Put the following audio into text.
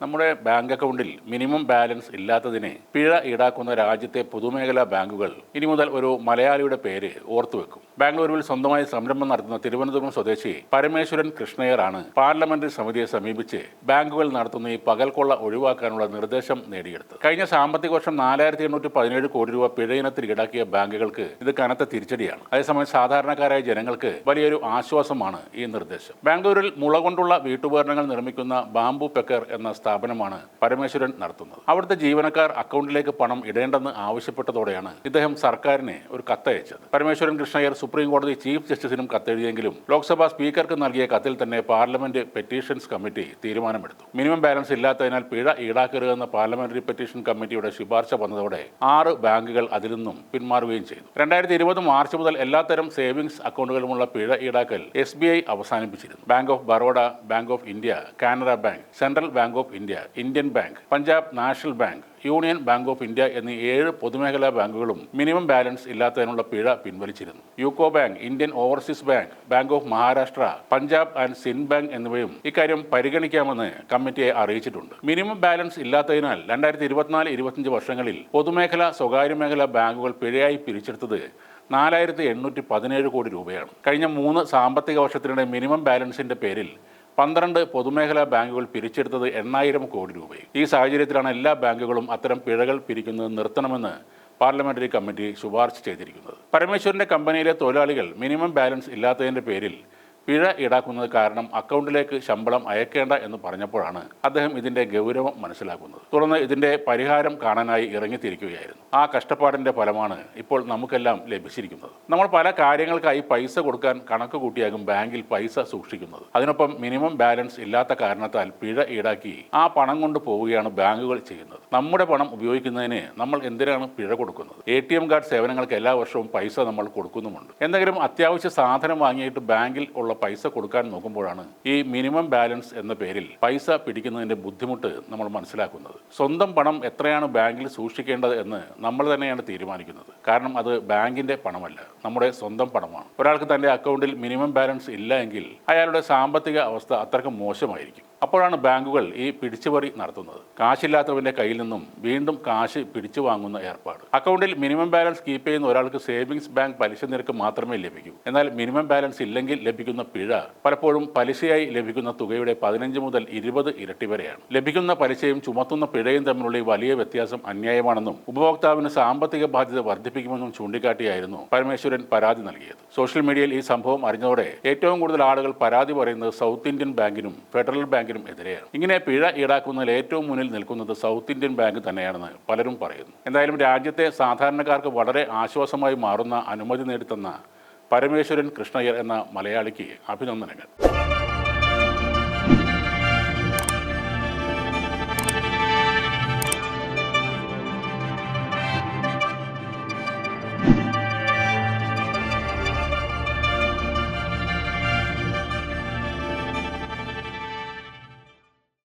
നമ്മുടെ ബാങ്ക് അക്കൗണ്ടിൽ minimum balance ഇല്ലാത്തതിനെ പിഴ ഈടാക്കുന്ന രാജ്യത്തെ പൊതുമേഖലാ ബാങ്കുകൾ ഇനി മുതൽ ഒരു മലയാളിയുടെ പേര് ഓർത്തു ഓർത്തുവെക്കും. ബാംഗ്ലൂരുവിൽ സ്വന്തമായി സംരംഭം നടത്തുന്ന തിരുവനന്തപുരം സ്വദേശി പരമേശ്വരൻ കൃഷ്ണയറാണ് പാർലമെന്ററി സമിതിയെ സമീപിച്ച് ബാങ്കുകൾ നടത്തുന്ന ഈ പകൽക്കൊള്ള ഒഴിവാക്കാനുള്ള നിർദ്ദേശം നേടിയെടുത്തത്. കഴിഞ്ഞ സാമ്പത്തിക വർഷം നാലായിരത്തി എണ്ണൂറ്റി പതിനേഴ് കോടി രൂപ പിഴയിനത്തിൽ ഈടാക്കിയ ബാങ്കുകൾക്ക് ഇത് കനത്ത തിരിച്ചടിയാണ്. അതേസമയം സാധാരണക്കാരായ ജനങ്ങൾക്ക് വലിയൊരു ആശ്വാസമാണ് ഈ നിർദ്ദേശം. ബാംഗ്ലൂരിൽ മുള കൊണ്ടുള്ള വീട്ടുപകരണങ്ങൾ നിർമ്മിക്കുന്ന ബാംബു പെക്കർ എന്ന സ്ഥാപനമാണ് പരമേശ്വരൻ നടത്തുന്നത്. അവിടുത്തെ ജീവനക്കാർ അക്കൗണ്ടിലേക്ക് പണം ഇടേണ്ടെന്ന് ആവശ്യപ്പെട്ടതോടെയാണ് ഇദ്ദേഹം സർക്കാരിനെ ഒരു കത്തയച്ചത്. പരമേശ്വരൻ കൃഷ്ണയ്യർ സുപ്രീം കോടതി ചീഫ് ജസ്റ്റിസിനും കത്തെഴുതിയെങ്കിലും ലോക്സഭാ സ്പീക്കർക്ക് നൽകിയ കത്തിൽ തന്നെ പാർലമെന്റ് പെറ്റീഷൻസ് കമ്മിറ്റി തീരുമാനമെടുത്തു. മിനിമം ബാലൻസ് ഇല്ലാത്തതിനാൽ പിഴ ഈടാക്കരുതെന്ന പാർലമെന്ററി പെറ്റീഷൻ കമ്മിറ്റിയുടെ ശുപാർശ വന്നതോടെ ആറ് ബാങ്കുകൾ അതിൽ നിന്നും പിന്മാറുകയും ചെയ്തു. രണ്ടായിരത്തി ഇരുപത് മാർച്ച് മുതൽ എല്ലാത്തരം സേവിങ്സ് അക്കൗണ്ടുകളുമുള്ള പിഴ ഈടാക്കൽ S B I അവസാനിപ്പിച്ചിരുന്നു. Bank of Baroda bank of India Canara bank central bank of India Indian bank Punjab national bank union bank of India എന്നീ ഏഴ് പൊതുമേഖലാ ബാങ്കുകളും മിനിമം ബാലൻസ് ഇല്ലാത്തതിനുള്ള പിഴ പിൻവലിച്ചിരുന്നു. UCO bank Indian overseas bank bank of Maharashtra Punjab and Sind bank എന്നിവയും ഇക്കാര്യം പരിഗണിക്കാമെന്ന് കമ്മിറ്റിയെ അറിയിച്ചിട്ടുണ്ട്. മിനിമം ബാലൻസ് ഇല്ലാത്തതിനാൽ രണ്ടായിരത്തി ഇരുപത്തിനാല് ഇരുപത്തിയഞ്ച് വർഷങ്ങളിൽ പൊതുമേഖലാ സ്വകാര്യ മേഖലാ ബാങ്കുകൾ പിഴയായി പിരിച്ചെടുത്തത് നാലായിരത്തി എണ്ണൂറ്റി പതിനേഴ് കോടി രൂപയാണ്. കഴിഞ്ഞ മൂന്ന് സാമ്പത്തിക വർഷത്തിനിടെ മിനിമം ബാലൻസിന്റെ പേരിൽ പന്ത്രണ്ട് പൊതുമേഖലാ ബാങ്കുകൾ പിരിച്ചെടുത്തത് എണ്ണായിരം കോടി രൂപയും. ഈ സാഹചര്യത്തിലാണ് എല്ലാ ബാങ്കുകളും അത്തരം പിഴകൾ പിരിക്കുന്നത് നിർത്തണമെന്ന് പാർലമെന്ററി കമ്മിറ്റി ശുപാർശ ചെയ്തിരിക്കുന്നത്. പരമേശ്വരന്റെ കമ്പനിയിലെ തൊഴിലാളികൾ മിനിമം ബാലൻസ് ഇല്ലാത്തതിന്റെ പേരിൽ പിഴ ഈടാക്കുന്നത് കാരണം അക്കൗണ്ടിലേക്ക് ശമ്പളം അയക്കേണ്ട എന്ന് പറഞ്ഞപ്പോഴാണ് അദ്ദേഹം ഇതിന്റെ ഗൗരവം മനസ്സിലാക്കുന്നത്. തുടർന്ന് ഇതിന്റെ പരിഹാരം കാണാനായി ഇറങ്ങിത്തിരിക്കുകയായിരുന്നു. ആ കഷ്ടപ്പാടിന്റെ ഫലമാണ് ഇപ്പോൾ നമുക്കെല്ലാം ലഭിച്ചിരിക്കുന്നത്. നമ്മൾ പല കാര്യങ്ങൾക്കായി പൈസ കൊടുക്കാൻ കണക്ക് കൂട്ടിയാകും ബാങ്കിൽ പൈസ സൂക്ഷിക്കുന്നത്. അതിനൊപ്പം മിനിമം ബാലൻസ് ഇല്ലാത്ത കാരണത്താൽ പിഴ ഈടാക്കി ആ പണം കൊണ്ട് പോവുകയാണ് ബാങ്കുകൾ ചെയ്യുന്നത്. നമ്മുടെ പണം ഉപയോഗിക്കുന്നതിന് നമ്മൾ എന്തിനാണ് പിഴ കൊടുക്കുന്നത്? എ ടി എം കാർഡ് സേവനങ്ങൾക്ക് എല്ലാ വർഷവും പൈസ നമ്മൾ കൊടുക്കുന്നുമുണ്ട്. എന്തെങ്കിലും അത്യാവശ്യ സാധനം വാങ്ങിയിട്ട് ബാങ്കിൽ ഉള്ള പൈസ കൊടുക്കാൻ നോക്കുമ്പോഴാണ് ഈ മിനിമം ബാലൻസ് എന്ന പേരിൽ പൈസ പിടിക്കുന്നതിന്റെ ബുദ്ധിമുട്ട് നമ്മൾ മനസ്സിലാക്കുന്നത്. സ്വന്തം പണം എത്രയാണ് ബാങ്കിൽ സൂക്ഷിക്കേണ്ടത് എന്ന് നമ്മൾ തന്നെയാണ് തീരുമാനിക്കുന്നത്. കാരണം അത് ബാങ്കിന്റെ പണമല്ല നമ്മുടെ സ്വന്തം പണമാണ്. ഒരാൾക്ക് തന്റെ അക്കൗണ്ടിൽ മിനിമം ബാലൻസ് ഇല്ല എങ്കിൽ അയാളുടെ സാമ്പത്തിക അവസ്ഥ അത്രയ്ക്ക് മോശമായിരിക്കും. അപ്പോഴാണ് ബാങ്കുകൾ ഈ പിടിച്ചുപറി നടത്തുന്നത്. കാശില്ലാത്തവന്റെ കയ്യിൽ നിന്നും വീണ്ടും കാശ് പിടിച്ചു വാങ്ങുന്ന ഏർപ്പാട്. അക്കൗണ്ടിൽ മിനിമം ബാലൻസ് കീപ്പ് ചെയ്യുന്ന ഒരാൾക്ക് സേവിങ്സ് ബാങ്ക് പലിശ നിരക്ക് മാത്രമേ ലഭിക്കൂ. എന്നാൽ മിനിമം ബാലൻസ് ഇല്ലെങ്കിൽ ലഭിക്കുന്ന പിഴ പലപ്പോഴും പലിശയായി ലഭിക്കുന്ന തുകയുടെ പതിനഞ്ച് മുതൽ ഇരുപത് ഇരട്ടി വരെയാണ്. ലഭിക്കുന്ന പലിശയും ചുമത്തുന്ന പിഴയും തമ്മിലുള്ള ഈ വലിയ വ്യത്യാസം അന്യായമാണെന്നും ഉപഭോക്താവിന് സാമ്പത്തിക ബാധ്യത വർദ്ധിപ്പിക്കുമെന്നും ചൂണ്ടിക്കാട്ടിയായിരുന്നു പരമേശ്വരൻ പരാതി നൽകിയത്. സോഷ്യൽ മീഡിയയിൽ ഈ സംഭവം അറിഞ്ഞതോടെ ഏറ്റവും കൂടുതൽ ആളുകൾ പരാതി പറയുന്നത് സൗത്ത് ഇന്ത്യൻ ബാങ്കിനും ഫെഡറൽ ബാങ്കിനും എതിരെയാണ്. ഇങ്ങനെ പിഴ ഈടാക്കുന്നതിൽ ഏറ്റവും മുന്നിൽ നിൽക്കുന്നത് സൗത്ത് ഇന്ത്യൻ ബാങ്ക് തന്നെയാണെന്ന് പലരും പറയുന്നു. എന്തായാലും രാജ്യത്തെ സാധാരണക്കാർക്ക് വളരെ ആശ്വാസമായി മാറുന്ന അനുമതി നേടിത്തന്ന പരമേശ്വരൻ കൃഷ്ണയ്യർ എന്ന മലയാളിക്ക് അഭിനന്ദനങ്ങൾ.